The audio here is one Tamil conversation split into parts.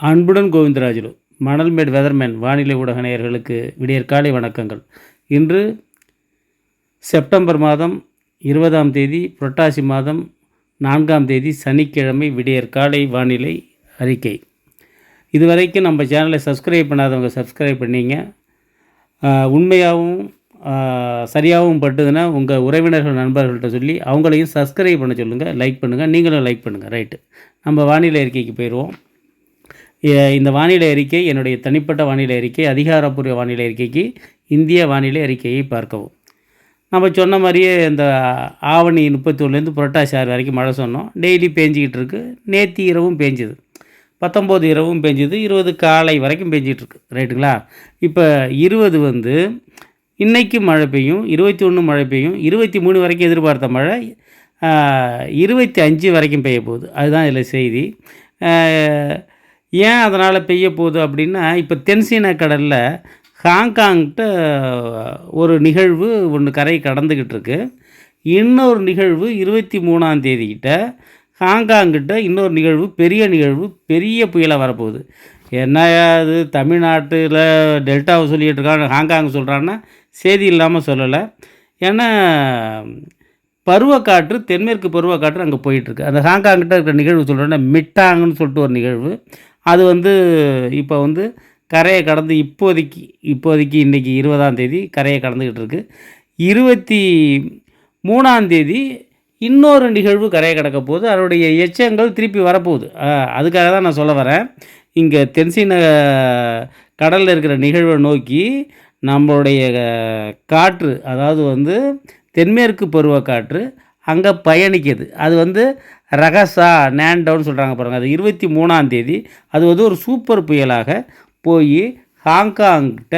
அன்புடன் கோவிந்தராஜுலு மணல்மேட் வெதர்மேன் வானிலை ஊடக நேயர்களுக்கு விடியற்காலை வணக்கங்கள். இன்று செப்டம்பர் மாதம் இருபதாம் தேதி புரட்டாசி மாதம் நான்காம் தேதி சனிக்கிழமை விடியற்காலை வானிலை அறிக்கை. இதுவரைக்கும் நம்ம சேனலை சப்ஸ்கிரைப் பண்ணாதவங்க சப்ஸ்கிரைப் பண்ணிங்க. உண்மையாகவும் சரியாகவும் பட்டுதுன்னா உங்கள் உறவினர்கள் நண்பர்கள்ட்ட சொல்லி அவங்களையும் சப்ஸ்கிரைப் பண்ண சொல்லுங்கள் லைக் பண்ணுங்கள் நீங்களும் லைக் பண்ணுங்கள் ரைட்டு. நம்ம வானிலை அறிக்கைக்கு போயிடுவோம். இந்த வானிலை அறிக்கை என்னுடைய தனிப்பட்ட வானிலை அறிக்கை அதிகாரப்பூர்வ வானிலை அறிக்கைக்கு இந்திய வானிலை அறிக்கையை பார்க்கவும். நம்ம சொன்ன மாதிரியே இந்த ஆவணி முப்பத்தொன்னுலேருந்து புரட்டாசி ஆறு வரைக்கும் மழை சொன்னோம். டெய்லி பேஞ்சிக்கிட்டு இருக்கு. நேற்று இரவும் பேஞ்சுது. பத்தொம்போது இரவும் பேஞ்சுது. இருபது காலை வரைக்கும் பேஞ்சிகிட்ருக்கு ரைட்டுங்களா? இப்போ இருபது வந்து இன்றைக்கும் மழை பெய்யும் இருபத்தி ஒன்று மழை பெய்யும் இருபத்தி மூணு வரைக்கும் எதிர்பார்த்த மழை இருபத்தி அஞ்சு வரைக்கும் பெய்ய போகுது அதுதான் இதில் செய்தி. ஏன் அதனால் பெய்ய போகுது அப்படின்னா இப்போ தென்சீன கடலில் ஹாங்காங்கிட்ட ஒரு நிகழ்வு ஒன்று கரை கடந்துக்கிட்டு இருக்கு. இன்னொரு நிகழ்வு இருபத்தி மூணாம் தேதிக்கிட்ட ஹாங்காங்கிட்ட இன்னொரு நிகழ்வு பெரிய நிகழ்வு பெரிய புயலாக வரப்போகுது. என்ன அது தமிழ்நாட்டில் டெல்டாவை சொல்லிகிட்டு இருக்காங்க ஹாங்காங் சொல்கிறான்னா செய்தி இல்லாமல் சொல்லலை. ஏன்னா பருவக்காற்று தென்மேற்கு பருவக்காற்று அங்கே போயிட்டுருக்கு அந்த ஹாங்காங்கிட்ட இருக்கிற நிகழ்வு சொல்கிறேன்னா மிட்டாங்கன்னு சொல்லிட்டு ஒரு நிகழ்வு. அது வந்து இப்போ வந்து கரையை கடந்து இப்போதைக்கு இப்போதைக்கு இன்றைக்கி இருபதாம் தேதி கரையை கடந்துக்கிட்டு இருக்குது இருபத்தி மூணாந்தேதி இன்னொரு நிகழ்வு கரையை கடக்க போகுது. அதனுடைய எச்சங்கள் திருப்பி வரப்போகுது. அதுக்காக தான் நான் சொல்ல வரேன். இங்கே தென்சீன கடலில் இருக்கிற நிகழ்வை நோக்கி நம்மளுடைய காற்று அதாவது வந்து தென்மேற்கு பருவக்காற்று அங்கே பயணிக்குது. அது வந்து ரகசா நேண்டவுன்னு சொல்கிறாங்க பாருங்கள் அது இருபத்தி மூணாம் தேதி. அது வந்து ஒரு சூப்பர் புயலாக போய் ஹாங்காங்கிட்ட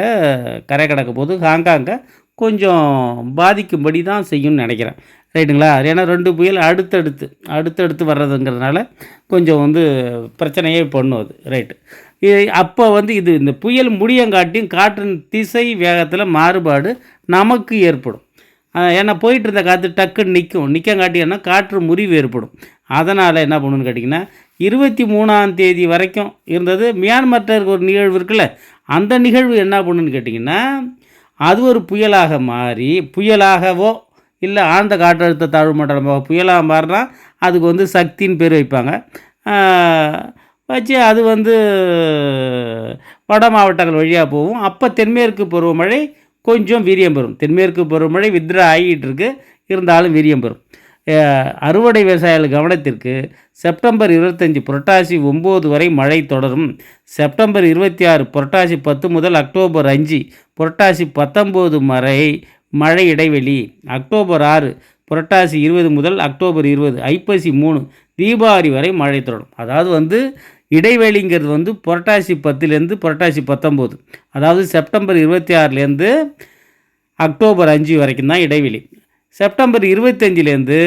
கரை கடக்க போது ஹாங்காங்கை கொஞ்சம் பாதிக்கும்படி தான் செய்யும்னு நினைக்கிறேன். ரைட்டுங்களா? ஏன்னா ரெண்டு புயல் அடுத்தடுத்து அடுத்தடுத்து வர்றதுங்கிறதுனால கொஞ்சம் வந்து பிரச்சனையே பண்ணும் அது. ரைட்டு. அப்போ வந்து இது இந்த புயல் முடியங்காட்டியும் காற்றின் திசை வேகத்தில் மாறுபாடு நமக்கு ஏற்படும். ஏன்னா போயிட்டு இருந்த காற்று டக்குன்னு நிற்கும். நிற்கங்காட்டினா காற்று முறிவு ஏற்படும். அதனால் என்ன பண்ணணும்னு கேட்டிங்கன்னா இருபத்தி மூணாம் தேதி வரைக்கும் இருந்தது. மியான்மர்ட்ட ஒரு நிகழ்வு இருக்குல்ல அந்த நிகழ்வு என்ன பண்ணுன்னு கேட்டிங்கன்னா அது ஒரு புயலாக மாறி புயலாகவோ இல்லை ஆழ்ந்த காற்றழுத்த தாழ்வு மண்டலமாக புயலாக மாறினா அதுக்கு வந்து சக்தின்னு பேர் வைப்பாங்க. வச்சு அது வந்து வட மாவட்டங்கள் வழியாக போகும். அப்போ தென்மேற்கு பருவமழை கொஞ்சம் வீரியம் பெறும். தென்மேற்கு பருவமழை வித்ரா ஆகிட்டு இருக்கு இருந்தாலும் வீரியம் பெறும். அறுவடை விவசாயிகள் கவனத்திற்கு செப்டம்பர் இருபத்தஞ்சி புரட்டாசி ஒம்பது வரை மழை தொடரும். செப்டம்பர் இருபத்தி ஆறு புரட்டாசி பத்து முதல் அக்டோபர் அஞ்சு புரட்டாசி பத்தொம்போது வரை மழை இடைவெளி. அக்டோபர் ஆறு புரட்டாசி இருபது முதல் அக்டோபர் இருபது ஐப்பசி மூணு தீபாவளி வரை மழை தொடரும். அதாவது வந்து இடைவெளிங்கிறது வந்து புரட்டாசி பத்துலேருந்து புரட்டாசி பத்தொம்போது. அதாவது செப்டம்பர் இருபத்தி ஆறுலேருந்து அக்டோபர் அஞ்சு வரைக்கும் தான் இடைவெளி. செப்டம்பர் இருபத்தஞ்சிலேருந்து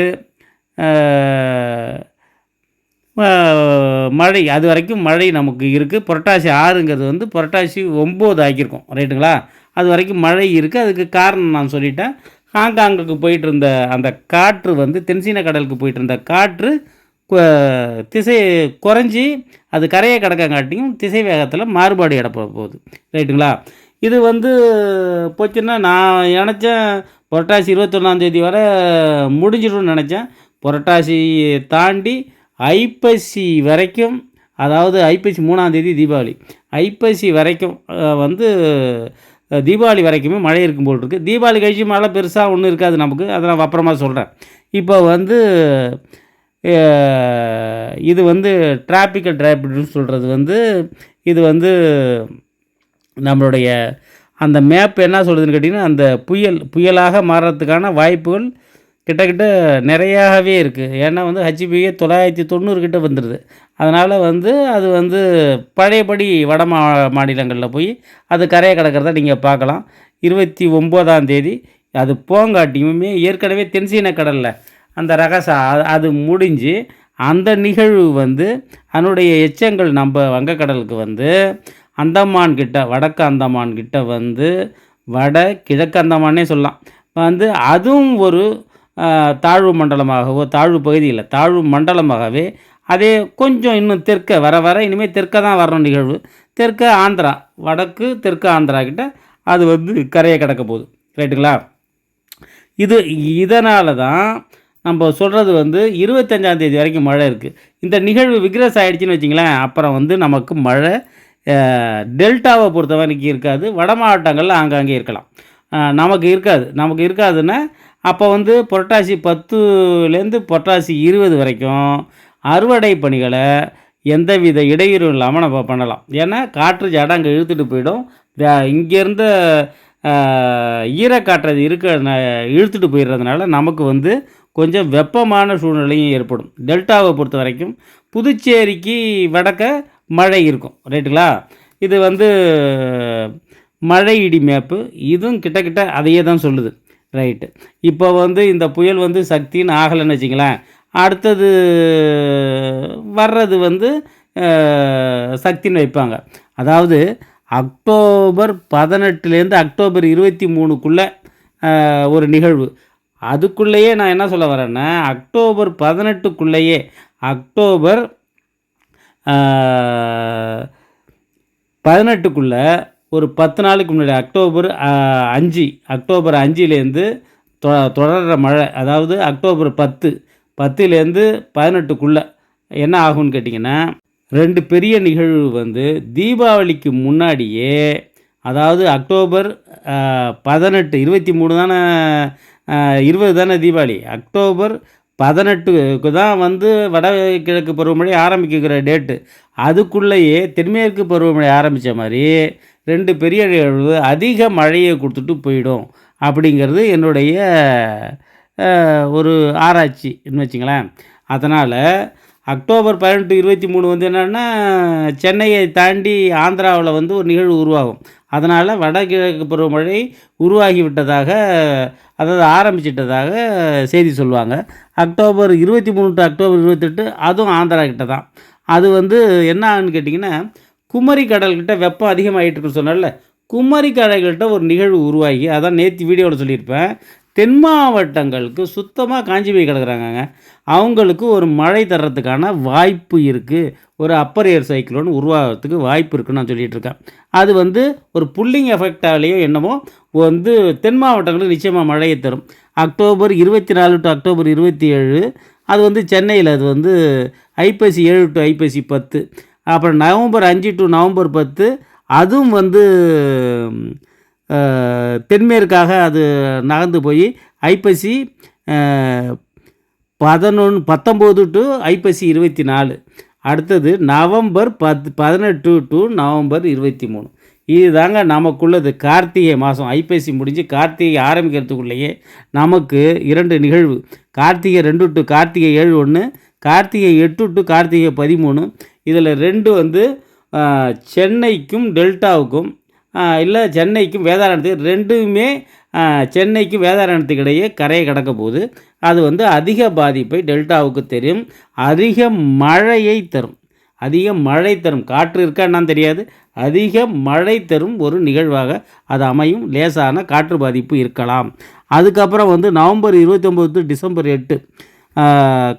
மழை அது வரைக்கும் மழை நமக்கு இருக்குது புரட்டாசி ஆறுங்கிறது வந்து புரட்டாசி ஒம்பது ஆக்கியிருக்கோம். ரைட்டுங்களா? அது வரைக்கும் மழை இருக்குது அதுக்கு காரணம் நான் சொல்லிட்டேன். ஹாங்காங்குக்கு போயிட்டு இருந்த அந்த காற்று வந்து தென்சீன கடலுக்கு போயிட்டு இருந்த காற்று திசை குறைஞ்சி அது கரையை கடக்கங்காட்டியும் திசை வேகத்தில் மாறுபாடு இடப்பட போகுது. ரைட்டுங்களா? இது வந்து போச்சுன்னா நான் நினச்சேன் புரட்டாசி இருபத்தொன்னாந்தேதி வரை முடிஞ்சிடும்னு நினச்சேன். புரட்டாசி தாண்டி ஐப்பசி வரைக்கும் அதாவது ஐப்பசி மூணாந்தேதி தீபாவளி. ஐப்பசி வரைக்கும் வந்து தீபாவளி வரைக்குமே மழை இருக்கும் போல் இருக்குது தீபாவளி கழிச்சு மழை பெருசாக ஒன்றும் இருக்காது நமக்கு. அதை நான் அப்புறமா சொல்கிறேன் இப்போ வந்து இது வந்து டிராபிக்கல் டிராபிட்னு சொல்கிறது வந்து இது வந்து நம்மளுடைய அந்த மேப் என்ன சொல்கிறதுன்னு கேட்டிங்கன்னா அந்த புயல் புயலாக மாறுறதுக்கான வாய்ப்புகள் கிட்டக்கிட்ட நிறையாவே இருக்குது ஏன்னா வந்து ஹச்சிபிஏ தொள்ளாயிரத்தி தொண்ணூறுக்கிட்ட வந்துடுது அதனால் வந்து அது வந்து பழையபடி வட மா மாநிலங்களில் போய் அது கரையை கிடக்கிறத நீங்கள் பார்க்கலாம். இருபத்தி ஒம்போதாம் தேதி அது போங்காட்டியுமே ஏற்கனவே தென்சீன கடலில் அந்த ரகசம் அது- அது முடிஞ்சு அந்த நிகழ்வு வந்து அதனுடைய எச்சங்கள் நம்ம வங்கக்கடலுக்கு வந்து அந்தமான் கிட்ட வடக்கு அந்தமான் கிட்ட வந்து வட கிழக்கு அந்தமானே சொல்லலாம். வந்து அதுவும் ஒரு தாழ்வு மண்டலமாகவோ தாழ்வு பகுதியில் தாழ்வு மண்டலமாகவே அதே கொஞ்சம் இன்னும் தெற்க வர வர இனிமேல் தெற்க தான் வரணும் நிகழ்வு. தெற்க ஆந்திரா வடக்கு தெற்கு ஆந்திரா கிட்ட அது வந்து கரையை கிடக்க போகுது. ரைட்டுங்களா? இது இதனால தான் நம்ம சொல்கிறது வந்து இருபத்தஞ்சாந்தேதி வரைக்கும் மழை இருக்குது இந்த நிகழ்வு விக்ரஸ் ஆகிடுச்சின்னு வச்சிங்களேன் அப்புறம் வந்து நமக்கு மழை டெல்டாவை பொறுத்த வரைக்கும் இருக்காது. வட மாவட்டங்களில் ஆங்காங்கே இருக்கலாம். நமக்கு இருக்காது. நமக்கு இருக்காதுன்னா அப்போ வந்து புரட்டாசி பத்துலேருந்து புரட்டாசி இருபது வரைக்கும் அறுவடை பணிகளை எந்தவித இடையூறும் இல்லாமல் நம்ம பண்ணலாம். ஏன்னா காற்று ஜடம் அங்கே இழுத்துட்டு போயிடும். இங்கேருந்து ஈரக்காற்று அது இருக்க இழுத்துட்டு போயிடுறதுனால நமக்கு வந்து கொஞ்சம் வெப்பமான சூழ்நிலையும் ஏற்படும். டெல்டாவை பொறுத்த வரைக்கும் புதுச்சேரிக்கு வடக்க மழை இருக்கும். ரைட்டுங்களா? இது வந்து மழை இடி மேப்பு. இதுவும் கிட்டக்கிட்ட அதையே தான் சொல்லுது. ரைட்டு. இப்போ வந்து இந்த புயல் வந்து சக்தின்னு ஆகலைன்னு வச்சிங்களேன் அடுத்தது வர்றது வந்து சக்தின்னு வைப்பாங்க. அதாவது அக்டோபர் பதினெட்டுலேருந்து அக்டோபர் இருபத்தி மூணுக்குள்ளே ஒரு நிகழ்வு. அதுக்குள்ளேயே நான் என்ன சொல்ல வரேன்னா அக்டோபர் பதினெட்டுக்குள்ளேயே அக்டோபர் பதினெட்டுக்குள்ளே ஒரு பத்து நாளுக்கு முன்னாடி அக்டோபர் அஞ்சு அக்டோபர் அஞ்சுலேருந்து தொ தொடர்கிற மழை அதாவது அக்டோபர் பத்து பத்துலேருந்து பதினெட்டுக்குள்ளே என்ன ஆகும்னு கேட்டிங்கன்னா ரெண்டு பெரிய நிகழ்வு வந்து தீபாவளிக்கு முன்னாடியே அதாவது அக்டோபர் பதினெட்டு இருபத்தி மூணு தானே இருபது தானே தீபாவளி? அக்டோபர் பதினெட்டுக்கு தான் வந்து வடகிழக்கு பருவமழை ஆரம்பிக்கிற டேட்டு. அதுக்குள்ளேயே தென்மேற்கு பருவமழை ஆரம்பித்த மாதிரி ரெண்டு பெரிய நிகழ்வு அதிக மழையை கொடுத்துட்டு போயிடும் அப்படிங்கிறது என்னுடைய ஒரு ஆராய்ச்சின்னு வச்சுங்களேன் அதனால் அக்டோபர் பதினெட்டு இருபத்தி மூணு வந்து என்னென்னா சென்னையை தாண்டி ஆந்திராவில் வந்து ஒரு நிகழ்வு உருவாகும். அதனால் வடகிழக்கு பருவமழை உருவாகி விட்டதாக அதாவது ஆரம்பிச்சிட்டதாக செய்தி சொல்லுவாங்க. அக்டோபர் இருபத்தி மூணு டு அக்டோபர் இருபத்தெட்டு அதுவும் ஆந்திரா கிட்ட தான். அது வந்து என்ன ஆகுன்னு கேட்டிங்கன்னா குமரி கடல்கிட்ட வெப்பம் அதிகமாகிட்டு இருக்குன்னு சொன்னால குமரி கடல்கிட்ட ஒரு நிகழ்வு உருவாகி அதான் நேற்று வீடியோவில் சொல்லியிருப்பேன். தென் மாவட்டங்களுக்கு சுத்தமாக காஞ்சி போய் கிடக்குறாங்கங்க. அவங்களுக்கு ஒரு மழை தர்றதுக்கான வாய்ப்பு இருக்குது ஒரு அப்பர் ஏர் சைக்ளோன் உருவாகிறதுக்கு வாய்ப்பு இருக்குன்னு நான் சொல்லிட்டு இருக்கேன். அது வந்து ஒரு புல்லிங் எஃபெக்டாலேயோ என்னமோ வந்து தென் மாவட்டங்களுக்கு நிச்சயமாக மழையை தரும். அக்டோபர் இருபத்தி நாலு டு அக்டோபர் இருபத்தி ஏழு அது வந்து சென்னையில் அது வந்து ஐப்பசி ஏழு டு ஐப்பசி பத்து அப்புறம் நவம்பர் அஞ்சு டு நவம்பர் பத்து அதுவும் வந்து தென்மேற்காக அது நகர்ந்து போய் ஐப்பசி பதினொன்று பத்தொம்போது டு ஐப்பசி இருபத்தி நாலு அடுத்தது நவம்பர் பத்து பதினெட்டு டு நவம்பர் இருபத்தி மூணு இதுதாங்க நமக்குள்ளது கார்த்திகை மாதம் ஐப்பசி முடிஞ்சு கார்த்திகை ஆரம்பிக்கிறதுக்குள்ளேயே நமக்கு இரண்டு நிகழ்வு. கார்த்திகை ரெண்டு டு கார்த்திகை ஏழு ஒன்று கார்த்திகை எட்டு டு கார்த்திகை பதிமூணு. இதில் ரெண்டு வந்து சென்னைக்கும் டெல்டாவுக்கும் இல்லை சென்னைக்கும் வேதாரண்யத்துக்கு ரெண்டுமே சென்னைக்கும் வேதாரண்யத்துக்கு இடையே கரையை கடக்க போகுது. அது வந்து அதிக பாதிப்பை டெல்டாவுக்கு தெரியும் அதிக மழையை தரும். அதிக மழை தரும். காற்று இருக்கா என்னன்னு தெரியாது. அதிக மழை தரும் ஒரு நிகழ்வாக அது அமையும். லேசான காற்று பாதிப்பு இருக்கலாம். அதுக்கப்புறம் வந்து நவம்பர் இருபத்தொம்போது டு டிசம்பர் எட்டு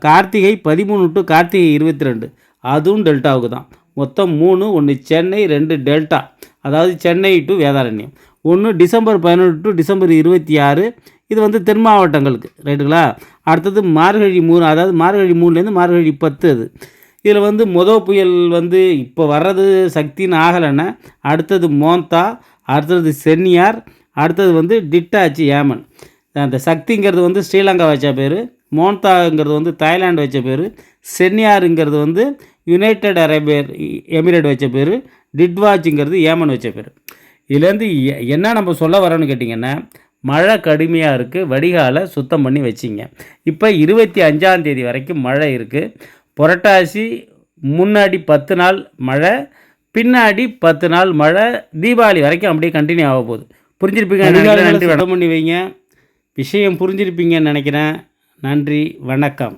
கார்த்திகை பதிமூணு டு கார்த்திகை இருபத்தி ரெண்டு. அதுவும் டெல்டாவுக்கு தான். மொத்தம் மூணு ஒன்று சென்னை ரெண்டு டெல்டா. அதாவது சென்னை டு வேதாரண்யம். ஒன்று டிசம்பர் பதினெட்டு டு டிசம்பர் இருபத்தி ஆறு. இது வந்து தென் மாவட்டங்களுக்கு ரைட்டுங்களா அடுத்தது மார்கழி மூணு அதாவது மார்கழி மூணுலேருந்து மார்கழி பத்து அது. இதில் வந்து மொத புயல் வந்து இப்போ வர்றது சக்தின்னு ஆகலைன்னா அடுத்தது மோந்தா அடுத்தது சென்னியார் அடுத்தது வந்து டிட்டாச்சி ஏமன். அந்த சக்திங்கிறது வந்து ஸ்ரீலங்கா வச்ச பேர் மோன்தாங்கிறது வந்து தாய்லாந்து வச்ச பேர் சென்னியாருங்கிறது வந்து யுனைடெட் அரேபியர் எமிரேட் வச்ச பேர் டிட்வாச்சுங்கிறது ஏமன் வச்ச பேர். இதுலேருந்து என்ன நம்ம சொல்ல வரோன்னு கேட்டிங்கன்னா மழை கடுமையாக இருக்குது வடிகாலை சுத்தம் பண்ணி வச்சிங்க. இப்போ இருபத்தி அஞ்சாம் தேதி வரைக்கும் மழை இருக்குது புரட்டாசி முன்னாடி பத்து நாள் மழை பின்னாடி பத்து நாள் மழை தீபாவளி வரைக்கும் அப்படியே கண்டினியூ ஆக போகுது. புரிஞ்சிருப்பீங்க நன்றி வணக்கம் பண்ணி வைங்க. விஷயம் புரிஞ்சிருப்பீங்கன்னு நினைக்கிறேன். நன்றி வணக்கம்.